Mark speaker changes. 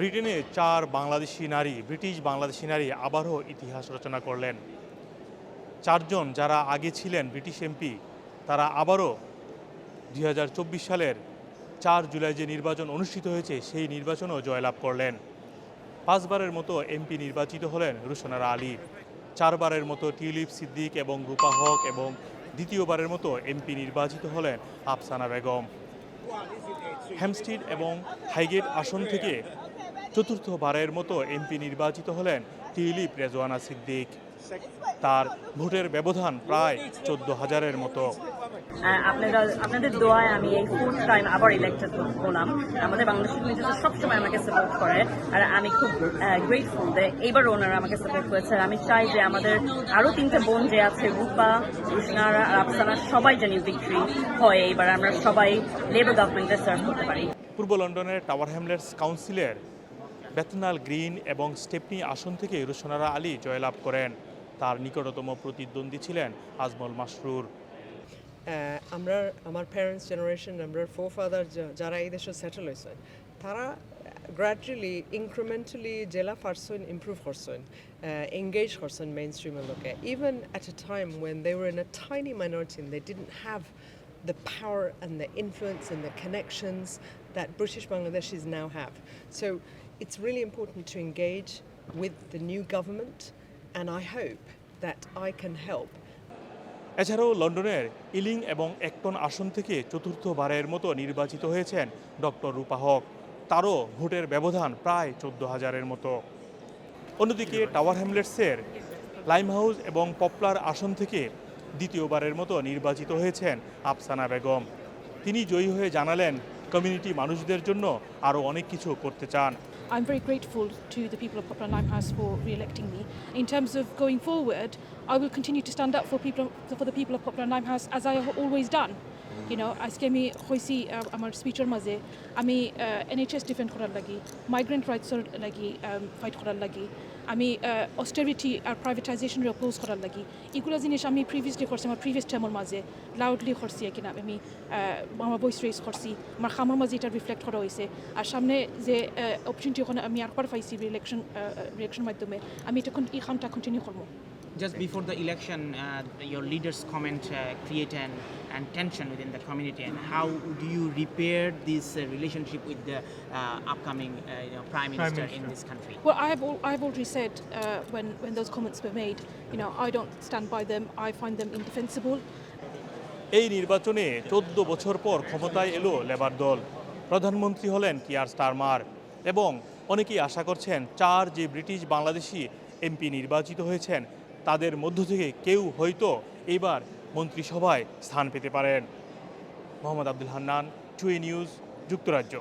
Speaker 1: ব্রিটেনে চার বাংলাদেশি নারী, ব্রিটিশ বাংলাদেশি নারী আবারও ইতিহাস রচনা করলেন। চারজন যারা আগে ছিলেন ব্রিটিশ এমপি, তারা আবারও দুই হাজার চব্বিশ সালের চার জুলাই যে নির্বাচন অনুষ্ঠিত হয়েছে, সেই নির্বাচনও জয়লাভ করলেন। পাঁচবারের মতো এমপি নির্বাচিত হলেন রুশনারা আলী। চারবারের মতো টিউলিপ সিদ্দিক এবং রূপা হক এবং দ্বিতীয়বারের মতো এমপি নির্বাচিত হলেন আফসানা বেগম। হ্যামস্টিড এবং হাইগেট আসন থেকে চতুর্থবারের মতো এমপি নির্বাচিত হলেন টিউলিপ রেজওয়ানা সিদ্দিক। তার ভোটের ব্যবধান প্রায় চোদ্দ হাজারের মতো।
Speaker 2: আপনারা আপনাদের দোয়ায় আমি এই ফোর্থ টাইম আবার ইলেক্টেড হলাম। আমাদের বাংলাদেশ কমিউনিটি সবসময় আমাকে সাপোর্ট করে আর আমি খুব গ্রেটফুল যে এইবার ওনারা আমাকে সাপোর্ট করেছে। আমি চাই যে আমাদের আরও তিনটে বোন যে আছে রূপা রুশনারা আর আফসানা সবাই জানি ভিক্টরি হয় এইবার। আমরা সবাই লেবার গভর্নমেন্টে সার্ভ করতে পারি।
Speaker 1: পূর্ব লন্ডনের টাওয়ার হ্যামলেটস কাউন্সিলের বেথনাল গ্রিন এবং স্টেপনি আসন থেকে রুশনারা আলী জয়লাভ করেন। তার নিকটতম প্রতিদ্বন্দ্বী ছিলেন আজমল মাসরুর।
Speaker 3: আমরা, আমার প্যারেন্টস জেনারেশন আমরা ফোর ফাদার যারা এই দেশে সেটেল হয়েছেন, তারা গ্রাজুয়ালি ইনক্রিমেন্টালি জেলা পারসন ইমপ্রুভ করছেন এঙ্গেজ করছেন মেইন স্ট্রিমের লোকে। Even at a time when they were in a tiny minority they didn't have the power and the influence and the connections that British Bangladeshis now have. So it's really important to engage with the new government, and I hope that I can help.
Speaker 1: এছাড়াও লন্ডনের ইলিং এবং একটন আসন থেকে চতুর্থবারের মতো নির্বাচিত হয়েছেন doctor রূপা হক। তারও ভোটের ব্যবধান প্রায় চোদ্দ হাজারের মতো। অন্যদিকে টাওয়ার হ্যামলেটসের লাইম হাউস এবং পপলার আসন থেকে দ্বিতীয়বারের মতো নির্বাচিত হয়েছেন আফসানা বেগম। তিনি জয়ী হয়ে জানালেন কমিউনিটি মানুষদের জন্য আরও অনেক কিছু করতে চান।
Speaker 4: I'm very grateful to the people of Poplar and Limehouse for re-electing me. In terms of going forward, I will continue to stand up for people for the people of Poplar and Limehouse as I have always done. Know, আজকে আমি হয়েছি আমার স্পিচের মাঝে আমি NHS defend করার লাগি migrant রাইটসের লাগি fight করার লাগি আমি অস্টেরিটি আর প্রাইভেটাইজেশনের অপোজ করার লাগি এগুলো জিনিস আমি প্রিভিয়াসলি করছি আমার প্রিভিয়াস টাইমের মাঝে লাউডলি করছি কিনা আমি আমার ভয়েস রেজ করছি আমার খামার মাঝে এটা রিফ্লেক্ট করা হয়েছে আর সামনে যে অপরচুনিটি ওখানে আমি আর পাইছি রিলেকশন রিলেকশন মাধ্যমে আমি এটা এই খামটা কন্টিনিউ করব।
Speaker 5: Just before the election, uh, your leaders' comment uh, create an, an tension within the community. And how do you repair this uh, relationship with the uh, upcoming uh, you know, prime minister, in
Speaker 1: minister.
Speaker 5: in this country?
Speaker 4: Well, I have, al- I have already said uh, when, when those comments were made, you know, I don't stand by them. I find them indefensible.
Speaker 1: এই নির্বাচনে চোদ্দ বছর পর ক্ষমতায় এলো labour দল প্রধানমন্ত্রী হলেন কিয়ার স্টারমার এবং অনেকেই আশা করছেন চার যে ব্রিটিশ বাংলাদেশি এমপি নির্বাচিত হয়েছেন তাদের মধ্য থেকে কেউ হয়তো এবার মন্ত্রিসভায় স্থান পেতে পারেন। মোহাম্মদ আব্দুল হান্নান, টুয়ে নিউজ, যুক্তরাজ্য।